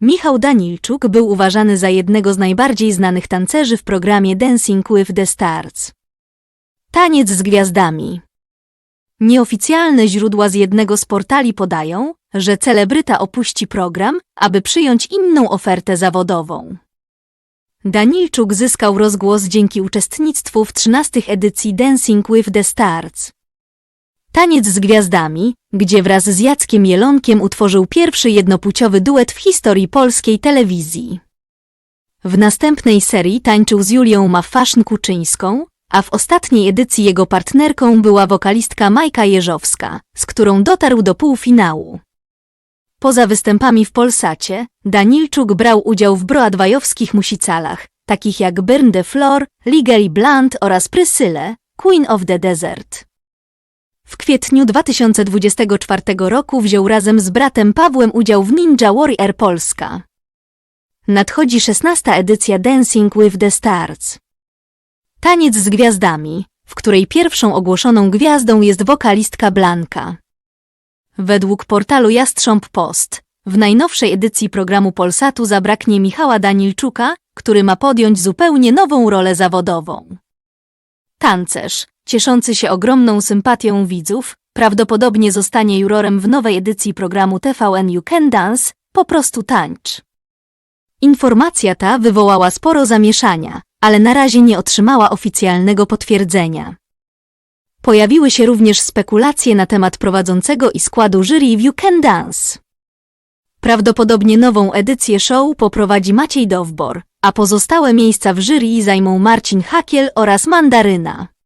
Michał Danilczuk był uważany za jednego z najbardziej znanych tancerzy w programie Dancing with the Stars. Taniec z gwiazdami. Nieoficjalne źródła z jednego z portali podają, że celebryta opuści program, aby przyjąć inną ofertę zawodową. Danilczuk zyskał rozgłos dzięki uczestnictwu w 13 edycji Dancing with the Stars. Taniec z gwiazdami, gdzie wraz z Jackiem Jelonkiem utworzył pierwszy jednopłciowy duet w historii polskiej telewizji. W następnej serii tańczył z Julią Mafaszyn-Kuczyńską, a w ostatniej edycji jego partnerką była wokalistka Majka Jeżowska, z którą dotarł do półfinału. Poza występami w Polsacie, Danilczuk brał udział w broadwajowskich musicalach, takich jak Burn the Floor, Legally Blunt oraz Prysyle, Queen of the Desert. W kwietniu 2024 roku wziął razem z bratem Pawłem udział w Ninja Warrior Polska. Nadchodzi 16. edycja Dancing with the Stars. Taniec z gwiazdami, w której pierwszą ogłoszoną gwiazdą jest wokalistka Blanka. Według portalu Jastrząb Post, w najnowszej edycji programu Polsatu zabraknie Michała Danilczuka, który ma podjąć zupełnie nową rolę zawodową. Tancerz, cieszący się ogromną sympatią widzów, prawdopodobnie zostanie jurorem w nowej edycji programu TVN You Can Dance, po prostu tańcz. Informacja ta wywołała sporo zamieszania, ale na razie nie otrzymała oficjalnego potwierdzenia. Pojawiły się również spekulacje na temat prowadzącego i składu jury You Can Dance. Prawdopodobnie nową edycję show poprowadzi Maciej Dowbor, a pozostałe miejsca w jury zajmą Marcin Hakiel oraz Mandaryna.